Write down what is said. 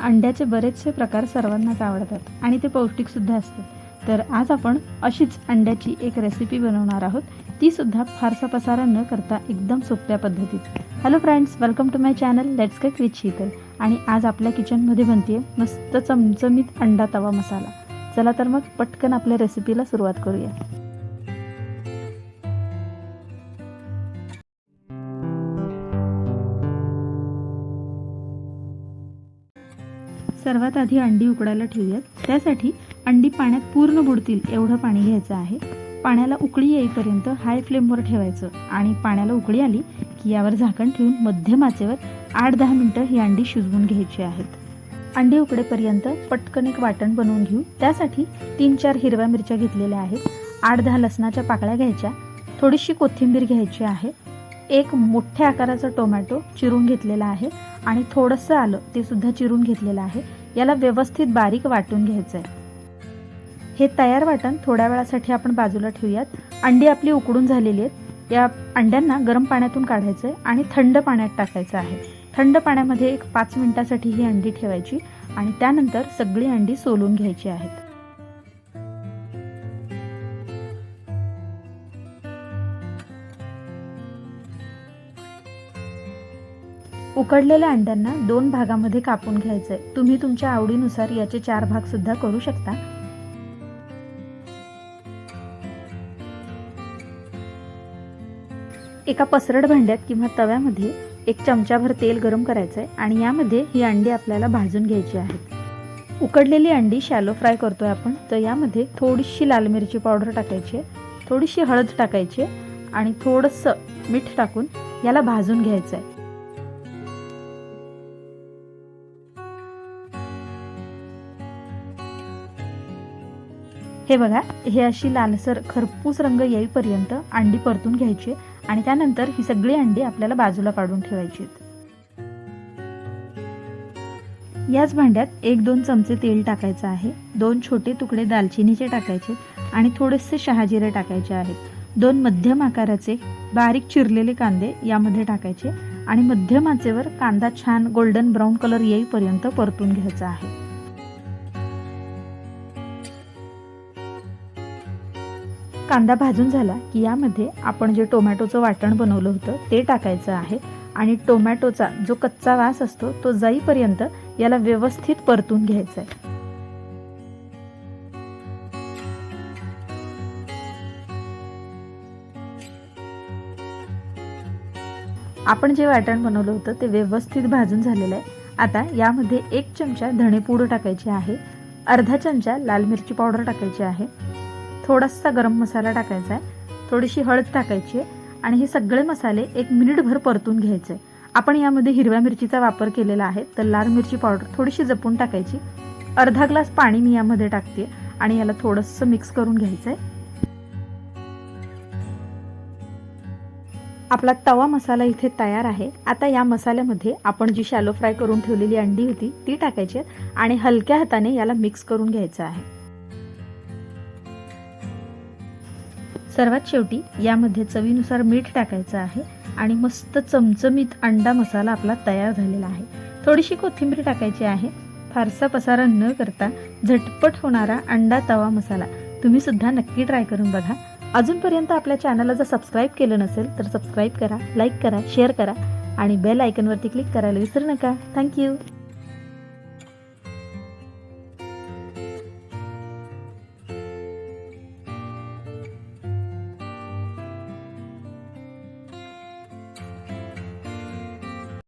अंड्याचे बरेचसे प्रकार सर्वांनाच आवडतात आणि ते पौष्टिकसुद्धा असतात. तर आज आपण अशीच अंड्याची एक रेसिपी बनवणार आहोत. ती सुद्धा फारसा पसारा न करता एकदम सोप्या पद्धतीत. Hello friends welcome to my channel let's get with Sheetal आणि आज आपल्या किचनमध्ये बनते मस्त चमचमीत अंडा तवा मसाला. चला तर मग पटकन आपल्या रेसिपीला सुरुवात करूया. सर्वात आधी अंडी उकडायला ठेवूयात. त्यासाठी अंडी पाण्यात पूर्ण बुडतील एवढं पाणी घ्यायचं आहे. पाण्याला उकळी येईपर्यंत हाय फ्लेमवर ठेवायचं आणि पाण्याला उकळी आली की यावर झाकण ठेवून मध्यम आचेवर आठ दहा मिनटं ही अंडी शिजवून घ्यायची आहेत. अंडी उकडेपर्यंत पटकन एक वाटण बनवून घेऊ. त्यासाठी तीन चार हिरव्या मिरच्या घेतलेल्या आहेत. आठ दहा लसणाच्या पाकळ्या घ्यायच्या. थोडीशी कोथिंबीर घ्यायची आहे. एक मोठ्या आकाराचा टोमॅटो चिरून घेतलेला आहे आणि थोडंसं आलं ते सुद्धा चिरून घेतलेलं आहे. याला व्यवस्थित बारीक वाटून घ्यायचं आहे हे तयार वाटण थोड्या वेळासाठी आपण बाजूला ठेवूयात. अंडी आपली उकडून झालेली आहेत. या अंड्यांना गरम पाण्यातून काढायचं आहे आणि थंड पाण्यात टाकायचं आहे. थंड पाण्यामध्ये एक पाच मिनिटासाठी ही अंडी ठेवायची आणि त्यानंतर सगळी अंडी सोलून घ्यायची आहेत. उकडलेल्या अंड्यांना दोन भागामध्ये कापून घ्यायचं आहे तुम्ही तुमच्या आवडीनुसार याचे चार भाग सुद्धा करू शकता. एका पसरड भांड्यात किंवा तव्यामध्ये एक चमचाभर तेल गरम करायचं आहे आणि यामध्ये ही अंडी आपल्याला भाजून घ्यायची आहेत उकडलेली अंडी शॅलो फ्राय करतोय आपण. तर यामध्ये थोडीशी लाल मिरची पावडर टाकायची आहे थोडीशी हळद टाकायची आहे आणि थोडंसं मीठ टाकून याला भाजून घ्यायचं आहे हे बघा हे अशी लालसर खरपूस रंग येईपर्यंत अंडी परतून घ्यायची आणि त्यानंतर ही सगळी अंडी आपल्याला बाजूला काढून ठेवायची याच भांड्यात एक दोन चमचे तेल टाकायचं आहे दोन छोटे तुकडे दालचिनीचे टाकायचे आणि थोडेसे शहाजिरे टाकायचे आहेत. दोन मध्यम आकाराचे बारीक चिरलेले कांदे यामध्ये टाकायचे आणि मध्यम आचेवर कांदा छान गोल्डन ब्राऊन कलर येईपर्यंत परतून घ्यायचा आहे. कांदा भाजून झाला की यामध्ये आपण जे टोमॅटोचं वाटण बनवलं होतं ते टाकायचं आहे. आणि टोमॅटोचा जो कच्चा वास असतो तो जाईपर्यंत याला व्यवस्थित परतून घ्यायचा आहे. आपण जे वाटण बनवलं होतं ते व्यवस्थित भाजून झालेलं आहे. आता यामध्ये एक चमचा धणेपूड टाकायची आहे. अर्धा चमचा लाल मिरची पावडर टाकायची आहे. थोडासा गरम मसाला टाकायचा आहे. थोडीशी हळद टाकायची आहे आणि हे सगळे मसाले एक मिनिटभर परतून घ्यायचे आपण यामध्ये हिरव्या मिरचीचा वापर केलेला आहे. तर लाल मिरची पावडर थोडीशी जपून टाकायची. अर्धा ग्लास पाणी मी यामध्ये टाकते आणि याला थोडंसं मिक्स करून घ्यायचं आहे आपला तवा मसाला इथे तयार आहे. आता या मसाल्यामध्ये आपण जी शॅलो फ्राय करून ठेवलेली अंडी होती ती टाकायची आणि हलक्या हाताने याला मिक्स करून घ्यायचं आहे. सर्वात शेवटी यामध्ये चवीनुसार मीठ टाकायचं आहे आणि मस्त चमचमीत अंडा मसाला आपला तयार झालेला आहे. थोडीशी कोथिंबीर टाकायची आहे. फारसा पसारा न करता झटपट होणारा अंडा तवा मसाला तुम्ही सुद्धा नक्की ट्राय करून बघा. अजूनपर्यंत आपल्या चॅनलला जर सबस्क्राईब केलं नसेल तर सबस्क्राईब करा लाईक करा शेअर करा आणि बेल आयकनवरती क्लिक करायला विसरू नका. थँक्यू